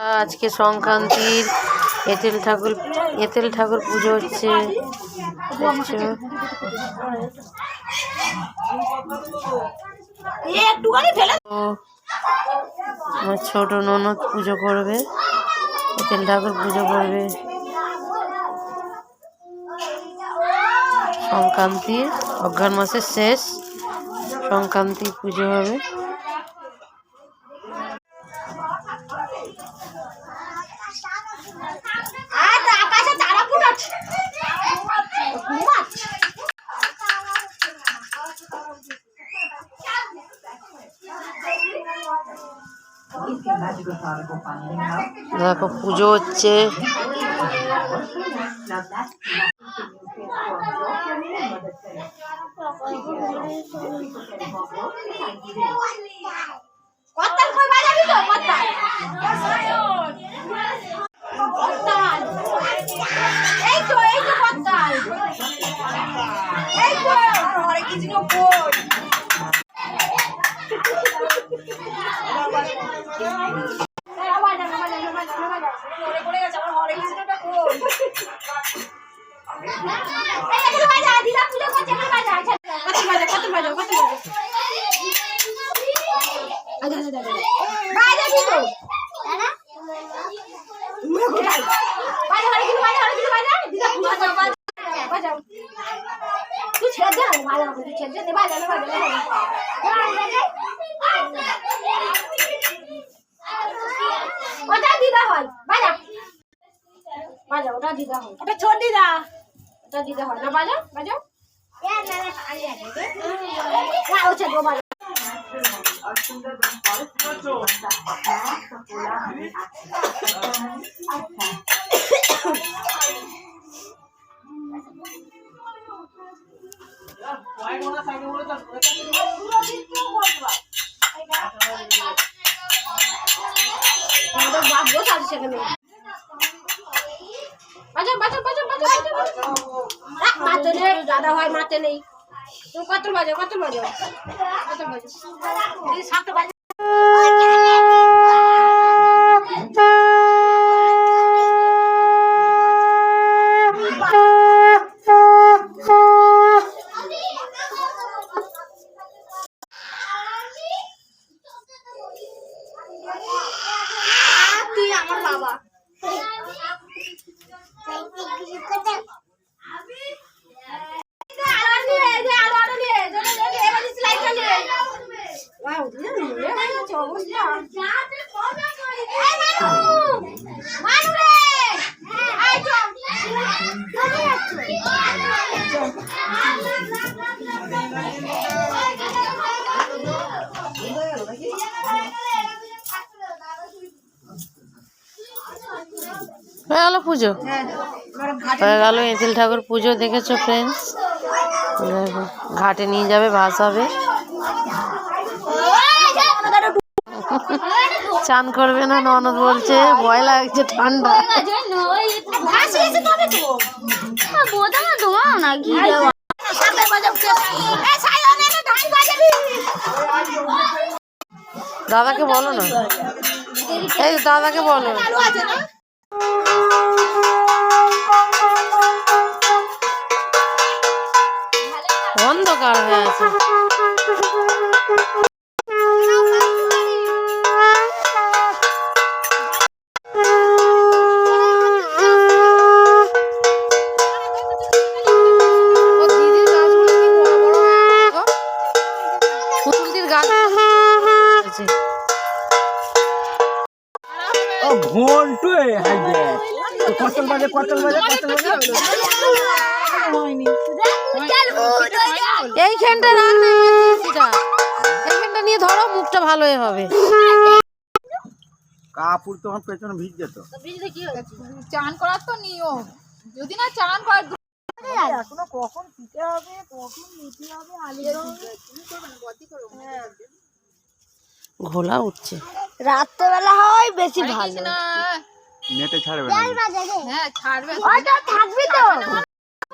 আজকে সংক্রান্তির এঁতেল ঠাকুর এঁতেল ঠাকুর পুজো হচ্ছে। আমার ছোট ননদ পুজো করবে এঁতেল ঠাকুর পুজো করবে। সংক্রান্তির অঘ্রাণ মাসের শেষ সংক্রান্তি পুজো হবে। দেখো পুজো হচ্ছে। বাজাবি তো কত্তাল কত্তাল এই তো এই তো? কত্তাল এই তো হরে কৃষ্ণ কই বাজাবি তো ওটা দিদা হয় বাজা বাজা ওটা দিদা হয় ওটা ছোট দিদা ওটা দিদা হয় না বাজা বাজা না ওটা গো বাজা আমাদের বাপ বসে আছে সেখানে বাজা বাজা বাজা বাজা বাজা বাজা আহ, মাতে নেই দাদা ভাই মাতে নেই। তুমি কত বাজো কত বাজো? কত বাজো। তুই আমার বাবা। হয়ে গেল পুজো? হয়ে গেল এঁতেল ঠাকুর পুজো দেখেছ ফ্রেন্ডস ঘাটে নিয়ে যাবে ভাসাবে চান করবে না, ননদ বলছে, ভয় লাগছে ঠান্ডা। দাদাকে বলো না। এই দাদাকে বলো গাছ হয়েছে। ও ঘন্টু হাইবে কতল বাজে কতল বাজে কতল বাজে এইখানটা রাখ না এমার্জেন্সিটা এইখানটা নিয়ে ধরো মুখটা ভালোই হবে। কাপড় তখন পেছনে ভিজ যেত চান করার তো নিয়ম। যদি না চান করার এখনও কখন পিঠে হবে কখন লুচি হবে আলু ঘোলা উঠছে। রাত্রেবেলা হয় বেশি ভালো নেটে ছাড়বে না। হ্যাঁ ছাড়বে। থাকবি তো।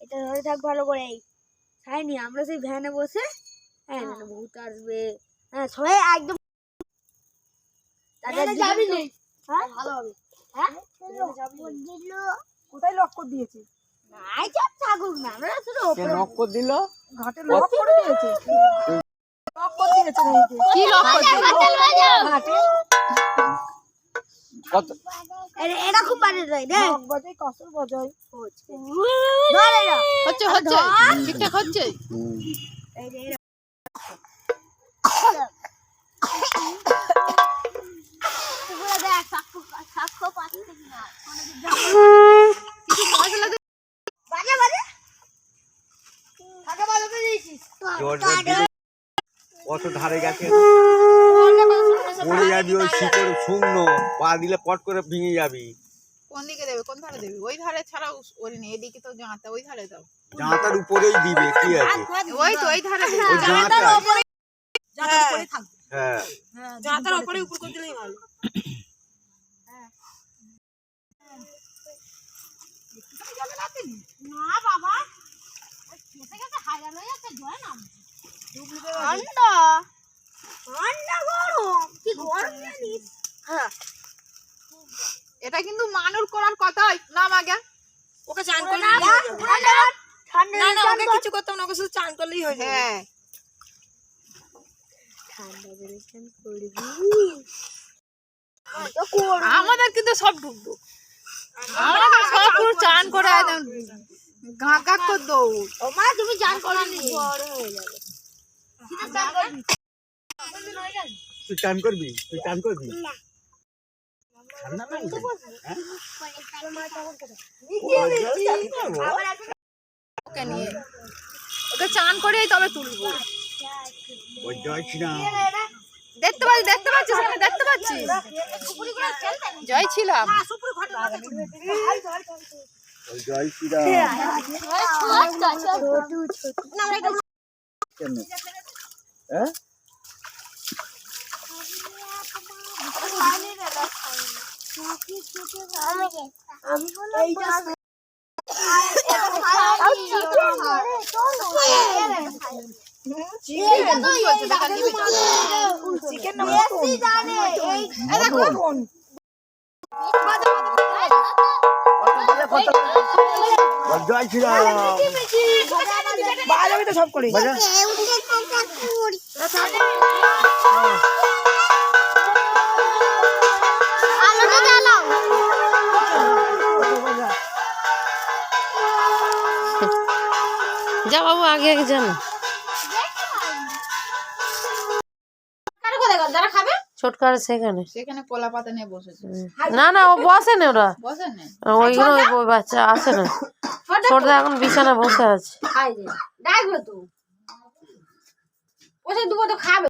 এটা ধরে থাক ভালো করে খাইনি আমরা সেই ভ্যানে বসে হ্যাঁ ভূত আসবে হ্যাঁ সবাই একদম যাবি হ্যাঁ ভালো হবে হ্যাঁ কোথায় লক করে দিয়েছে নাই চাপ থাকুক না আমরা শুধু কে নক্কর দিল? ঘাটে লক করে দিয়েছে। লক করে কি লক করছে ঘাটে কত? এটা খুব বাজে যায় রে বাজে কসর বাজায়। হচ্ছে হচ্ছে। ঠিকঠাক হচ্ছে? যাবি ওই শিকড় শুকনো পা দিলে পট করে ভেঙে যাবি। কোন দিকে দেবে? কোন ধারে দেবে? ওই ধারে ছাড়া ওরে নেই এদিকে তো জাঁতা ওই ধারে দাও। জাঁতার উপরেই দিবে কি আছে? ওই তো ওই ধারে দেবে। ওই জাঁতা যাতার উপরে থাকবে। হ্যাঁ। যাতার উপরে উপর করে দিলেই ভালো। না বাবা খেতে খেতে হয়ে যাচ্ছে জয় না ঠান্ডা। ঠান্ডা গরম কি গরম জানিস? হ্যাঁ। এটা কিন্তু মানুর করার কথাই আগে। ওকে চান করলে ঠান্ডা না না ওকে কিছু করতাম না ওকে শুধু চান করলেই হয়ে যাবে। হ্যাঁ। ঠান্ডা জলে চান করবি। আমাদের কিন্তু সব ঢুকবো আমরা সব পুরো চান করে একদম গা গা করে দৌড়। ও মা তুমি চান করনি? বড় হয়ে যাবে। তুই চান করবি? তুই চান করবি? ওকে চান করেই তবে তুলবো। দেখতে পাচ্ছি দেখতে পাচ্ছিস এখানে দেখতে পাচ্ছিস জয় ছিলাম জয় শ্রীরাম। কেন হ্যাঁ জয় শ্রীরাম বাজাবি তো সব করে আগে আগে জানো। যারা খাবে? ছোটকার সেখানে। সেখানে কলা পাতা নিয়ে বসেছে। না না ও বসে না ওরা। বসে না ওই ওই বাচ্চা আসে না। ছোটদা এখন বিছানা বসে আছে। খাই দে ডাকবে তো খাবে।